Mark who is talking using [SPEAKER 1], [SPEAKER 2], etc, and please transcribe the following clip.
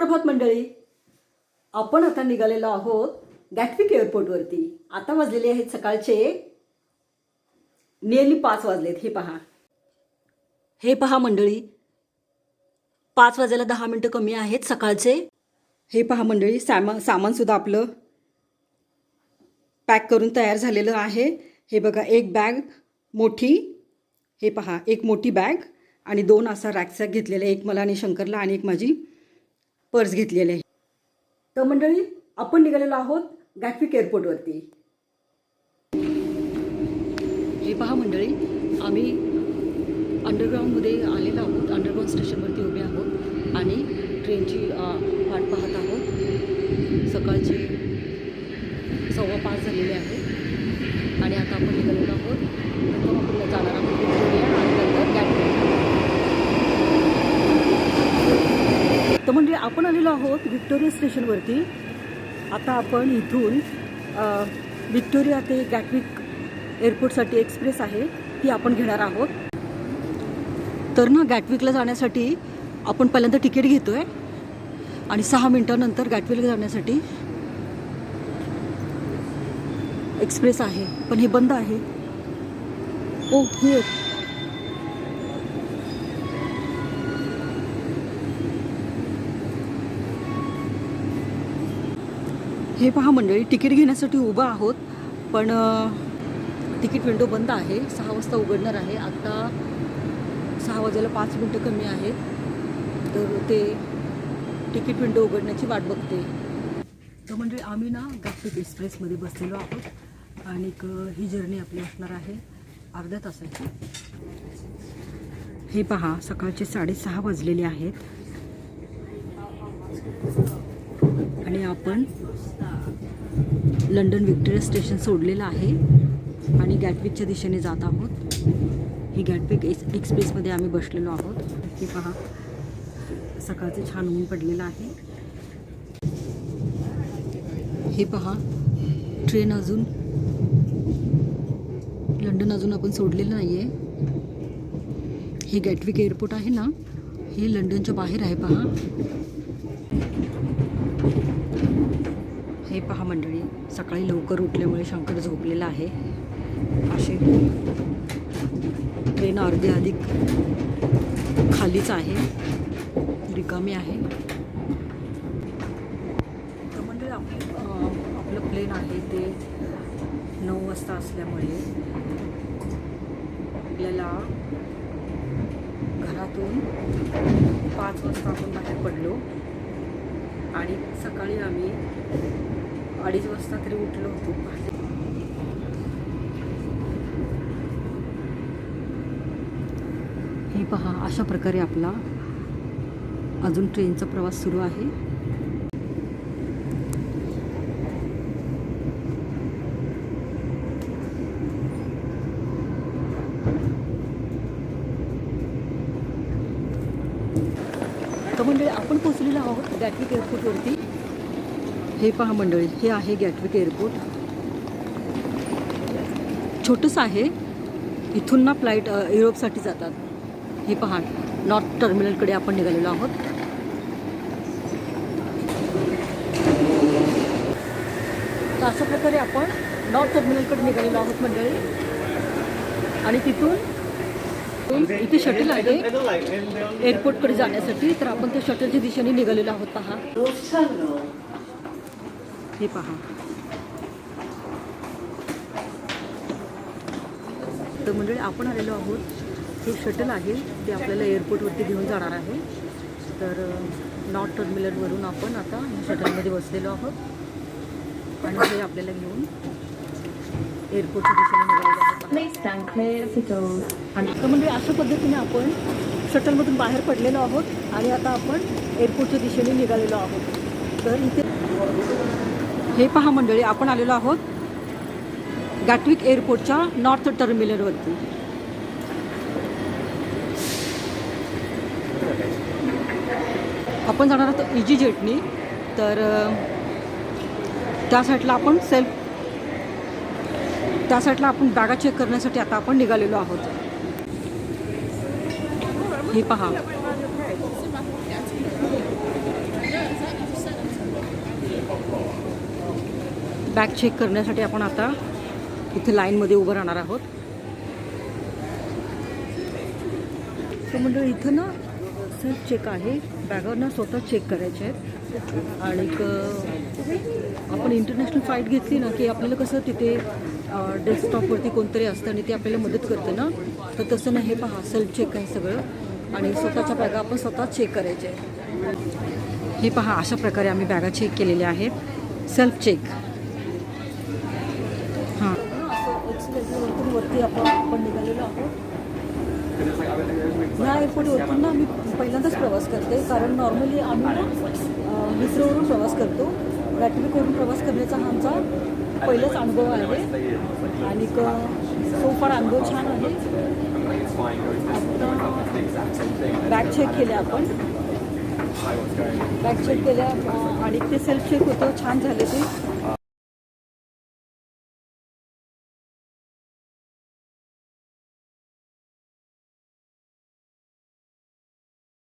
[SPEAKER 1] सुप्रभात मंडळी आपण आता निघालेलो आहोत गॅटविक एअरपोर्टवरती आता वाजलेले आहेत सकाळचे नियरली पाच वाजलेत. हे पहा. हे पहा मंडळी पाच वाजायला दहा मिनटं कमी आहेत सकाळचे. हे पहा मंडळी सामा सामानसुद्धा आपलं पॅक करून तयार झालेलं आहे. हे बघा एक बॅग मोठी हे पहा एक मोठी बॅग आणि दोन असा रॅकसॅक घेतलेला आहे एक मला आणि शंकरला आणि एक माझी पर्स घेतलेली आहे तर मंडळी आपण निघालेलो आहोत गॅटविक एअरपोर्टवरती हे पहा मंडळी आम्ही अंडरग्राऊंडमध्ये आलेलो आहोत. अंडरग्राऊंड स्टेशनवरती उभे आहोत आणि ट्रेनची वाट पाहत आहोत. सकाळची सव्वा पाच झालेले आहे. आणि आता आपण निघालेलो आहोत प्रथम आपण जाणार आहोत विक्टोरिया आणि नंतर गॅटविक तर म्हणजे आपण आलेलो आहोत विक्टोरिया स्टेशनवरती आता आपण इथून व्हिक्टोरिया ते गॅटविक एअरपोर्टसाठी एक्सप्रेस आहे ती आपण घेणार आहोत. तर ना गॅटविकला जाण्यासाठी आपण पहिल्यांदा तिकीट घेतो आहे आणि सहा मिनटानंतर गॅटविकला जाण्यासाठी एक्सप्रेस आहे. पण हे बंद आहे. ओ हे हे पहा मंडळी तिकीट घेण्यासाठी उभं आहोत पण तिकीट विंडो बंद आहे. सहा वाजता उघडणार आहे. आता सहा वाजायला पाच मिनटं कमी आहेत. तर ते तिकीट विंडो उघडण्याची वाट बघते. तर म्हणजे आम्ही ना गॅटविक एक्सप्रेसमध्ये बसलेलो आहोत. आणि ही जर्नी आपली असणार आहे अर्ध्या तासाची. हे पहा सकाळचे साडेसहा वाजलेले आहेत. आणि आपण लंडन व्हिक्टोरिया स्टेशन सोडलेलं आहे आणि गॅटविकच्या दिशेने जात आहोत. ही गॅटविक एक्स एक्सप्रेसमध्ये आम्ही बसलेलो आहोत. हे पहा सकाळचं छान ऊन पडलेलं आहे. हे पहा ट्रेन अजून लंडन अजून आपण सोडलेलं नाही आहे हे गॅटविक एअरपोर्ट आहे ना हे लंडनच्या बाहेर आहे पहा. हे पहा मंडळी सकाळी लवकर उठल्यामुळे शंकर झोपलेला आहे. असे ट्रेन अर्धी अधिक खालीच आहे रिकामी आहे. तर मंडळी आपलं आपलं प्लेन आहे ते नऊ वाजता असल्यामुळे आपल्याला घरातून पाच वाजता आपण बाहेर पडलो. आणि सकाळी आम्ही अडीच वाजता तरी उठलो होतो. हे पहा अशा प्रकारे आपला अजून ट्रेनचा प्रवास सुरू आहे. तर म्हणजे आपण पोचलेलो आहोत गॅटविक एअरपोर्टवरती हे पहा मंडळी हे आहे गॅटविक एअरपोर्ट छोटंसं आहे. इथून ना फ्लाईट युरोपसाठी जातात. हे पहा नॉर्थ टर्मिनलकडे आपण निघालेलो आहोत. तर अशा प्रकारे आपण नॉर्थ टर्मिनलकडे निघालेलो आहोत मंडळी. आणि तिथून इथे शटल आहे एअरपोर्टकडे जाण्यासाठी. तर आपण त्या शटलच्या दिशेने निघालेलो आहोत पहा. हे पहा. तर मंडळी आपण आलेलो आहोत. हे शटल आहे ते आपल्याला एअरपोर्टवरती घेऊन जाणार आहे. तर नॉर्थ टर्मिनलवरून आपण आता शटलमध्ये बसलेलो आहोत. आणि हे आपल्याला घेऊन एअरपोर्टच्या दिशेने निघालेलो तर म्हणजे अशा पद्धतीने आपण शटलमधून बाहेर पडलेलो आहोत. आणि आता आपण एअरपोर्टच्या दिशेने निघालेलो आहोत. तर इथे हे पहा मंडळी आपण आलेलो आहोत गॅटविक एअरपोर्टच्या नॉर्थ टर्मिनलवरती आपण जाणार आहोत इजी जेटनी तर त्या साईडला आपण सेल्फ त्या साईडला आपण बॅगा चेक करण्यासाठी आता आपण निघालेलो आहोत. हे पहा. बॅग चेक करण्यासाठी आपण आता इथे लाईनमध्ये उभं राहणार आहोत. तर म्हणजे इथं ना सेल्फ चेक आहे. बॅगावर ना स्वतः चेक करायचे आहेत. आणि आपण इंटरनॅशनल फ्लाईट घेतली ना की आपल्याला कसं तिथे डेस्कटॉपवरती कोणतरी असतं आणि ते आपल्याला मदत करते ना तर तसं ना हे पहा सेल्फ चेक आहे सगळं. आणि स्वतःच्या बॅगा आपण स्वतः चेक करायचे आहे हे पहा अशा प्रकारे आम्ही बॅगा चेक केलेल्या आहेत. सेल्फ चेक हां वरती आपण आपण निघालेलो आहोत. या एअरपोर्टवरतून ना आम्ही पहिल्यांदाच प्रवास करते. कारण नॉर्मली आम्ही ना अं, प्रवास करतो. गॅटविकवरून प्रवास करण्याचा हा आमचा पहिलाच अनुभव आहे. आणि सो फार अनुभव छान आहे. बॅग चेक केल्या आपण. बॅग चेक केल्या आणि ते सेल्फ चेक होतं छान झाले ते.